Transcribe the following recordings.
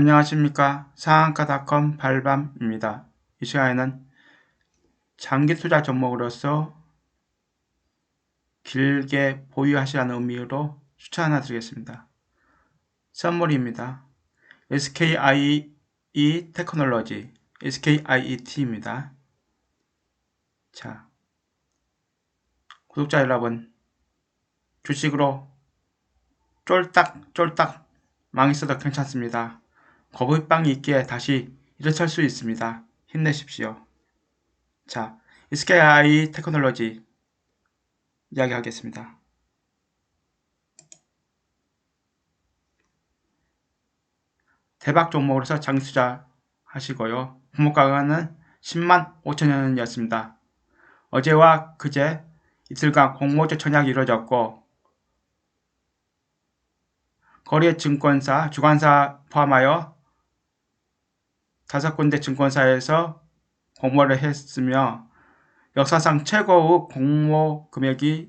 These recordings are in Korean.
안녕하십니까 상한가닷컴 발밤입니다. 이 시간에는 장기 투자 종목으로서 길게 보유하시라는 의미로 추천 하나 드리겠습니다. 선물입니다. SKIE 테크놀로지 SKIET입니다. 자, 구독자 여러분 주식으로 쫄딱 쫄딱 망했어도 괜찮습니다. 거북이빵이 있기에 다시 일어설 수 있습니다. 힘내십시오. 자, SKI 테크놀로지 이야기하겠습니다. 대박 종목으로서 장기 투자 하시고요. 부모가는 10만 5천원이었습니다. 어제와 그제 이틀간 공모주 청약이 이루어졌고 거래 증권사, 주관사 포함하여 다섯 군데 증권사에서 공모를 했으며 역사상 최고의 공모 금액이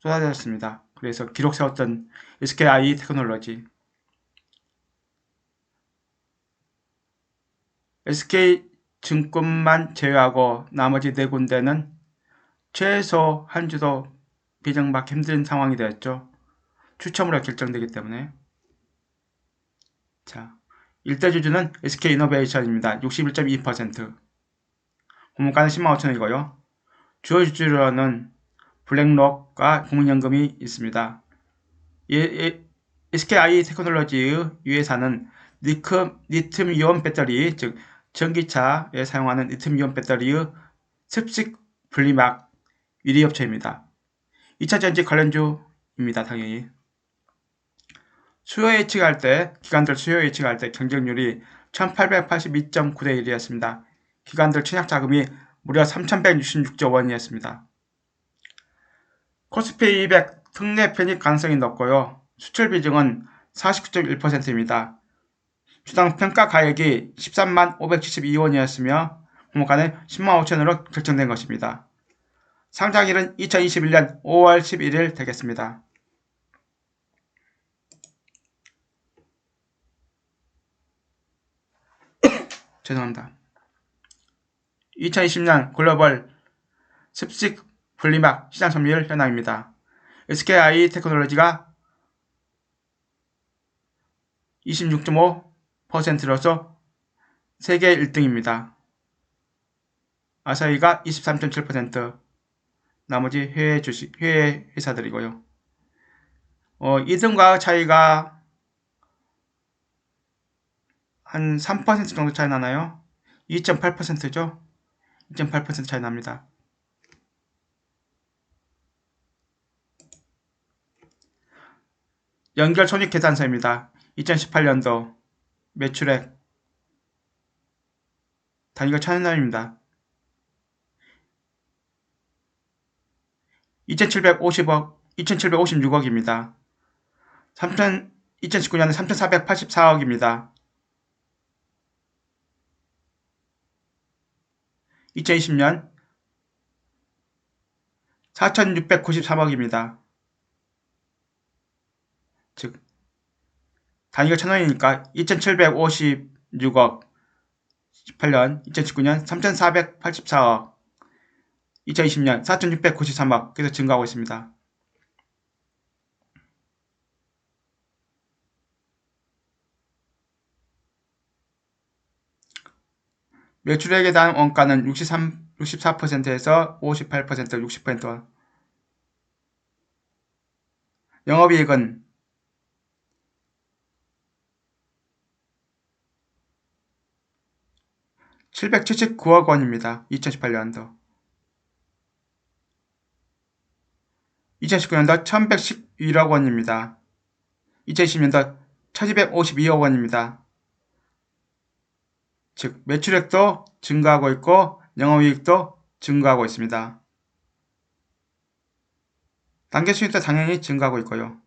쏟아졌습니다. 그래서 기록 세웠던 SKI 테크놀로지 SK 증권만 제외하고 나머지 네 군데는 최소 한 주도 비정받기 힘든 상황이 되었죠. 추첨으로 결정되기 때문에 자 일대 주주는 SK이노베이션입니다. 61.2% 공모가는 10만 5천원이고요. 주요 주주로는 블랙록과 국민연금이 있습니다. 예, 예, SKI 테크놀로지의 유해사는 니큼, 리튬이온 배터리, 즉 전기차에 사용하는 리튬이온 배터리의 습식 분리막 유리업체입니다. 2차 전지 관련주입니다. 당연히. 수요 예측할 때, 기관들 수요 예측할 때 경쟁률이 1882.9대 1이었습니다. 기관들 청약 자금이 무려 3166조 원이었습니다. 코스피 200 특례 편입 가능성이 높고요. 수출 비중은 49.1%입니다. 주당 평가 가액이 13만 572원이었으며 공모가는 10만 5천원으로 결정된 것입니다. 상장일은 2021년 5월 11일 되겠습니다. 죄송합니다. 2020년 글로벌 습식 분리막 시장 점유율 현황입니다. SKI 테크놀로지가 26.5%로서 세계 1등입니다. 아사히가 23.7% 나머지 해외 주식, 해외 회사들이고요. 어, 2등과 차이가 한 3% 정도 차이 나나요? 2.8%죠? 2.8% 차이 납니다. 연결 손익 계산서입니다. 2018년도 매출액 단위가 천원입니다. 2750억, 2756억입니다. 3천, 2019년은 3484억입니다. 2020년 4693억입니다. 즉 단위가 천원이니까 2756억 18년 2019년 3484억 2020년 4693억 계속 증가하고 있습니다. 매출액에 대한 원가는 63, 64%에서 58%, 60% 영업이익은 779억 원입니다. 2018년도 2019년도 1111억 원입니다. 2020년도 1252억 원입니다. 즉 매출액도 증가하고 있고 영업이익도 증가하고 있습니다. 단계 수익도 당연히 증가하고 있고요.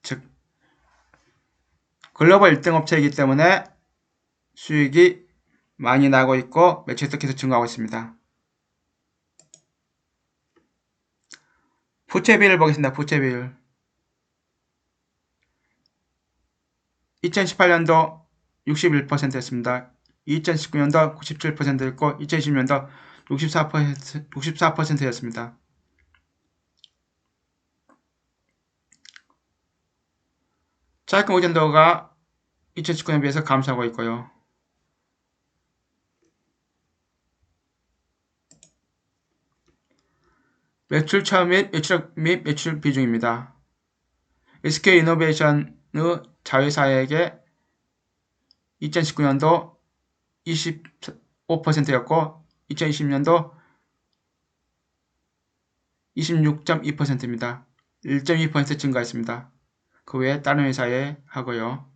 즉 글로벌 1등 업체이기 때문에 수익이 많이 나고 있고 매출도 계속 증가하고 있습니다. 부채 비율 보겠습니다. 부채 비율. 2018년도 61%였습니다. 2019년도 97%였고 2020년도 64%, 64%였습니다. 차익금 의존도가 2019년 비해서 감소하고 있고요. 매출 처 및 매출 및 매출 비중입니다. SK 이노베이션의 자회사에게 2019년도 25%였고 2020년도 26.2%입니다. 1.2% 증가했습니다. 그 외에 다른 회사에 하고요.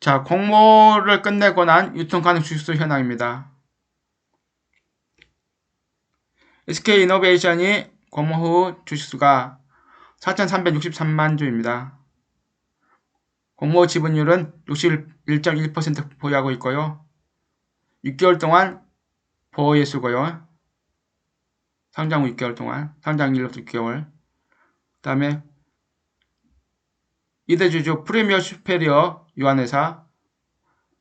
자, 공모를 끝내고 난 유통 가능 주식수 현황입니다. SK 이노베이션이 공모 후 주식수가 4,363만 주입니다. 공모 지분율은 61.1% 보유하고 있고요. 6개월 동안 보호예수고요. 상장 후 6개월 동안, 상장일로부터 6개월. 그 다음에 이대주주 프리미어 슈페리어 유한회사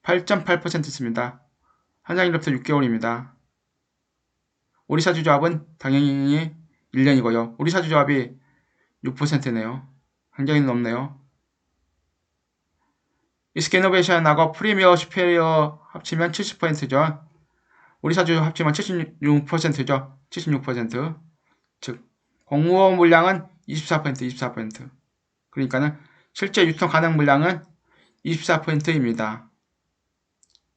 8.8%습니다. 한장일로부터 6개월입니다. 오리사 주조합은 당연히 1년이고요. 오리사 주조합이 6%네요. 굉장히 높네요. 이스케노베이션하고 프리미어 슈페리어 합치면 70%죠. 오리사 주조합 합치면 76%죠. 76%. 즉 공무원 물량은 24% 24%. 그러니까는 실제 유통 가능 물량은 24%입니다.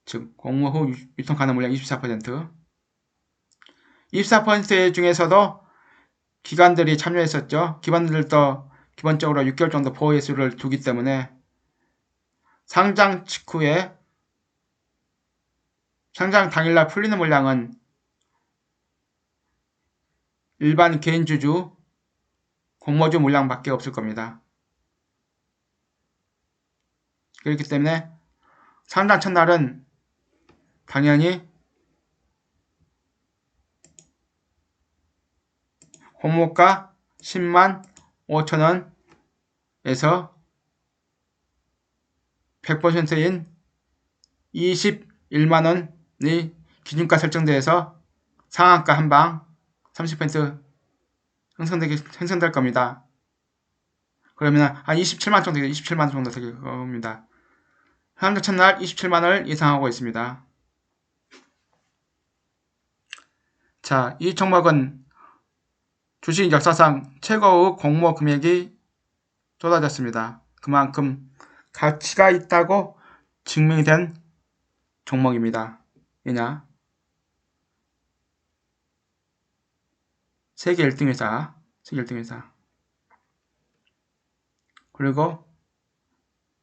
즉 공모 후 유통 가능 물량 24%. 24% 중에서도 기관들이 참여했었죠. 기관들도 기본적으로 6개월 정도 보호 예수를 두기 때문에 상장 직후에 상장 당일날 풀리는 물량은 일반 개인주주 공모주 물량밖에 없을 겁니다. 그렇기 때문에 상장 첫날은 당연히 공모가 10만 5천원에서 100%인 21만원의 기준가 설정돼서 상한가 한방 30% 형성되기, 형성될 겁니다. 그러면 한 27만 정도, 27만 정도 될 겁니다. 현재 첫날 27만원을 예상하고 있습니다. 자, 이 종목은 주식 역사상 최고의 공모 금액이 쏟아졌습니다. 그만큼 가치가 있다고 증명이 된 종목입니다. 왜냐? 세계 1등 회사, 세계 1등 회사. 그리고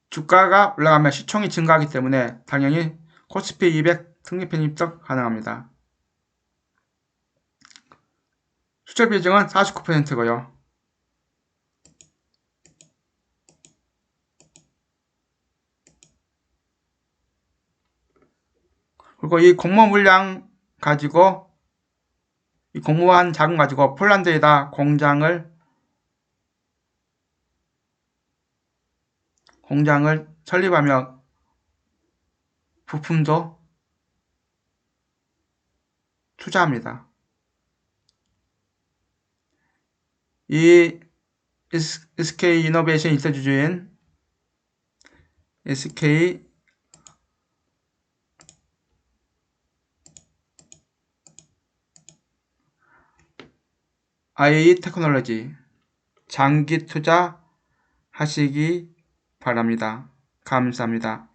주가가 올라가면 시총이 증가하기 때문에 당연히 코스피 200 승리 편입도 가능합니다. 수출 비중은 49%고요. 그리고 이 공모 물량 가지고 이 공모한 자금 가지고 폴란드에다 공장을 공장을 설립하며 부품도 투자합니다. 이 SK 이노베이션 인터주주인 SK IA 테크놀로지 장기 투자 하시기 바랍니다. 감사합니다.